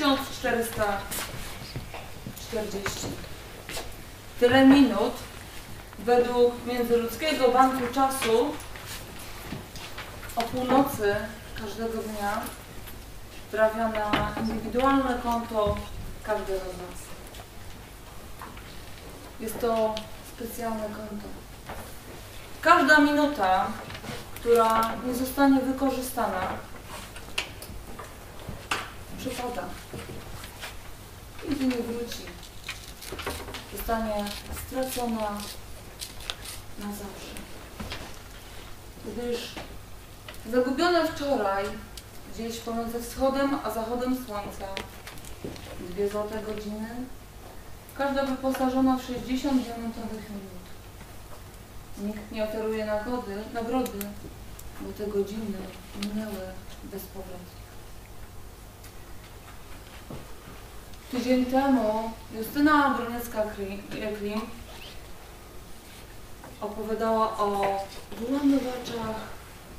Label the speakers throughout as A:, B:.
A: 1440. Tyle minut według Międzyludzkiego Banku Czasu o północy każdego dnia trafia na indywidualne konto każdego z nas. Jest to specjalne konto. Każda minuta, która nie zostanie wykorzystana, przepada. Nigdy nie wróci. Zostanie stracona na zawsze. Gdyż zagubione wczoraj, gdzieś pomiędzy wschodem a zachodem słońca, dwie złote godziny, każda wyposażona w 60 diamentowych minut. Nikt nie oferuje nagody, nagrody, bo te godziny minęły bezpowrotnie. Tydzień temu Justyna Broniecka-Klim opowiadała o wyłamywaczach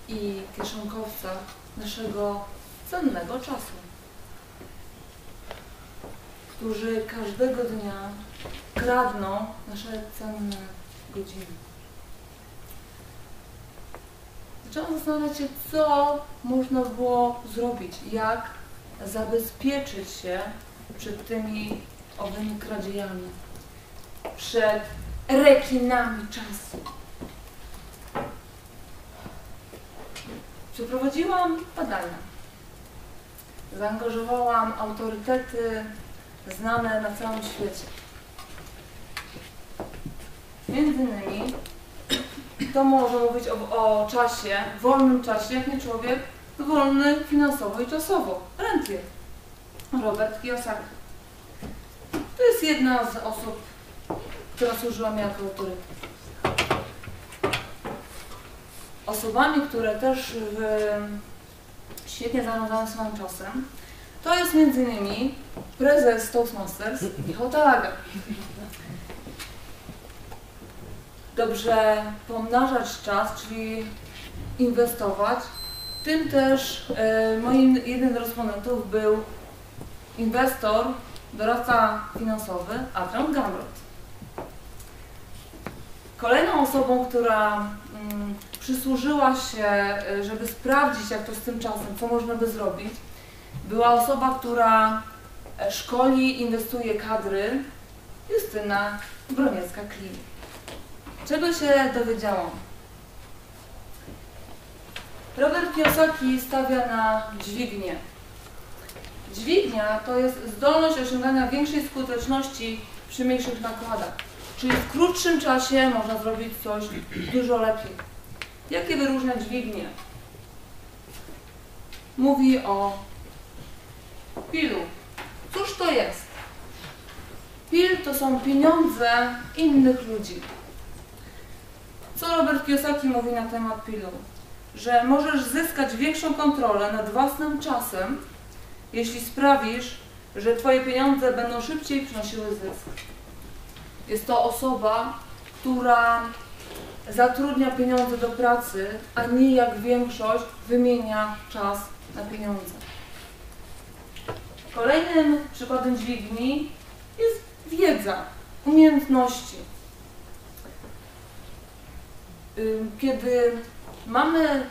A: i kieszonkowcach naszego cennego czasu, którzy każdego dnia kradną nasze cenne godziny. Zaczęłam zastanawiać się, co można było zrobić, jak zabezpieczyć się przed tymi owymi kradziejami, przed rekinami czasu. Przeprowadziłam badania. Zaangażowałam autorytety znane na całym świecie. Między innymi to może mówić o, o czasie, wolnym czasie, jak nie człowiek wolny finansowo i czasowo. Rentier. Robert Kiyosaki. To jest jedna z osób, która służyła mi jako autorytet. Osobami, które też w, świetnie zarządzają swoim czasem, to jest innymi prezes Toastmasters Michał Talaga. Dobrze pomnażać czas, czyli inwestować. Tym też moim jednym z respondentów był inwestor, doradca finansowy Adrian Gamrot. Kolejną osobą, która mm, przysłużyła się, y, żeby sprawdzić, jak to z tym czasem, co można by zrobić, była osoba, która e, szkoli, inwestuje kadry, Justyna Broniecka-Klim. Czego się dowiedziałam? Robert Kiyosaki stawia na dźwignię. Dźwignia to jest zdolność osiągania większej skuteczności przy mniejszych nakładach. Czyli w krótszym czasie można zrobić coś dużo lepiej. Jakie wyróżnia dźwignię? Mówi o pilu. Cóż to jest? Pil to są pieniądze innych ludzi. Co Robert Kiyosaki mówi na temat pilu? Że możesz zyskać większą kontrolę nad własnym czasem, jeśli sprawisz, że Twoje pieniądze będą szybciej przynosiły zysk. Jest to osoba, która zatrudnia pieniądze do pracy, a nie jak większość wymienia czas na pieniądze. Kolejnym przykładem dźwigni jest wiedza, umiejętności. Kiedy mamy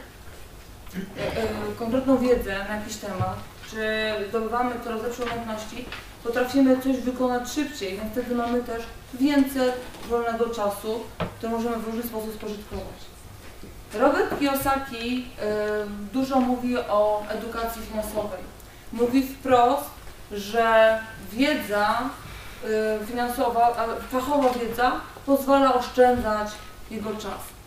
A: konkretną wiedzę na jakiś temat, czy zdobywamy coraz lepsze umiejętności, potrafimy coś wykonać szybciej, więc wtedy mamy też więcej wolnego czasu, który możemy w różny sposób spożytkować. Robert Kiyosaki y, dużo mówi o edukacji finansowej. Mówi wprost, że wiedza finansowa, fachowa wiedza pozwala oszczędzać jego czas.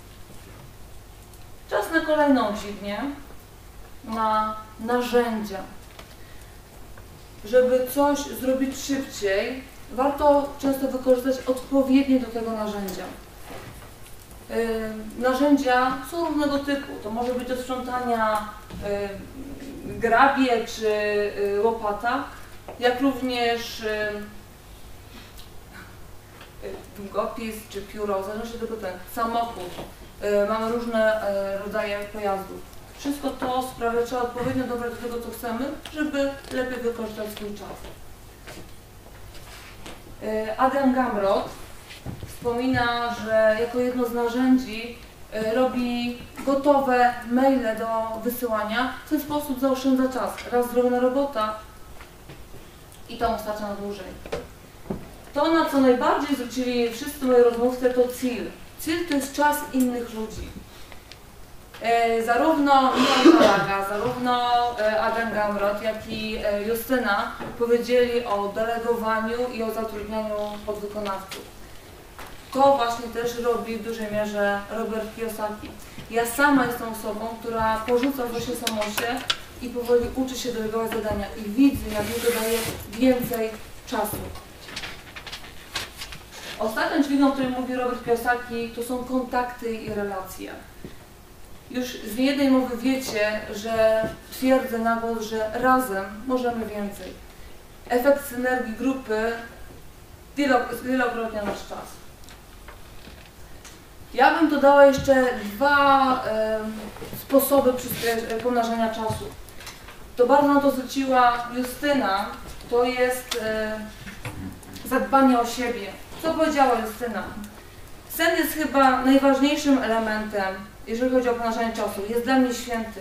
A: Czas na kolejną dźwignię, na narzędzia. Żeby coś zrobić szybciej, warto często wykorzystać odpowiednie do tego narzędzia. Narzędzia są różnego typu. To może być do sprzątania grabie czy yy, łopata, jak również długopis czy pióro, zależy tylko ten samochód. Mamy różne rodzaje pojazdów. Wszystko to sprawia, że trzeba odpowiednio dobrać do tego, co chcemy, żeby lepiej wykorzystać swój czas. E, Adam Gamrot wspomina, że jako jedno z narzędzi e, robi gotowe maile do wysyłania. W ten sposób zaoszczędza czas. Raz zrobiona robota i to mu starcza na dłużej. To, na co najbardziej zwrócili wszyscy moi rozmówcy, to CIL. CIL to jest czas innych ludzi. E, zarówno Michał Kalaga, zarówno e, Adam Gamrot, jak i e, Justyna powiedzieli o delegowaniu i o zatrudnianiu podwykonawców. To właśnie też robi w dużej mierze Robert Kiyosaki. Ja sama jestem osobą, która porzuca właśnie samosie i powoli uczy się delegować zadania i widzę, jak mi to daje więcej czasu. Ostatnią dźwignią, o której mówi Robert Kiyosaki, to są kontakty i relacje. Już z niejednej mowy wiecie, że twierdzę na głos, że razem możemy więcej. Efekt synergii grupy wielo- wielokrotnia nasz czas. Ja bym dodała jeszcze dwa em, sposoby pomnażania czasu. To bardzo na to zwróciła Justyna, to jest e, zadbanie o siebie. Co powiedziała Justyna? Sen jest chyba najważniejszym elementem, jeżeli chodzi o pomnażanie czasu. Jest dla mnie święty.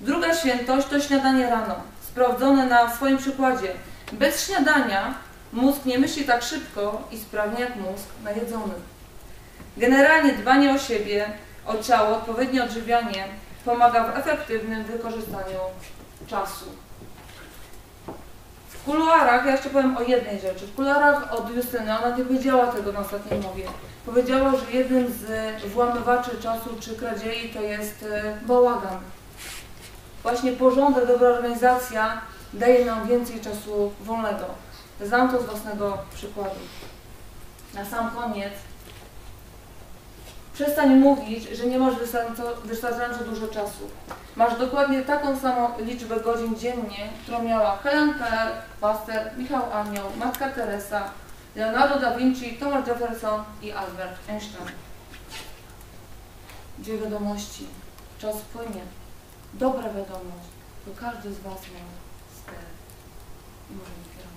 A: Druga świętość to śniadanie rano, sprawdzone na swoim przykładzie. Bez śniadania mózg nie myśli tak szybko i sprawnie jak mózg najedzony. Generalnie dbanie o siebie, o ciało, odpowiednie odżywianie pomaga w efektywnym wykorzystaniu czasu. W kuluarach, ja jeszcze powiem o jednej rzeczy. W kuluarach od Justyny, ona nie powiedziała tego na ostatniej mowie. Powiedziała, że jednym z włamywaczy czasu czy kradziei to jest e, bałagan. Właśnie porządek, dobra organizacja daje nam więcej czasu wolnego. Znam to z własnego przykładu. Na sam koniec Przestań mówić, że nie masz wystarczająco, dużo czasu. Masz dokładnie taką samą liczbę godzin dziennie, którą miała Helen Keller, Pasteur, Michał Anioł, Matka Teresa, Leonardo da Vinci, Thomas Jefferson i Albert Einstein. Dwie wiadomości. Czas płynie. Dobra wiadomość, to każdy z Was miał ster. I może.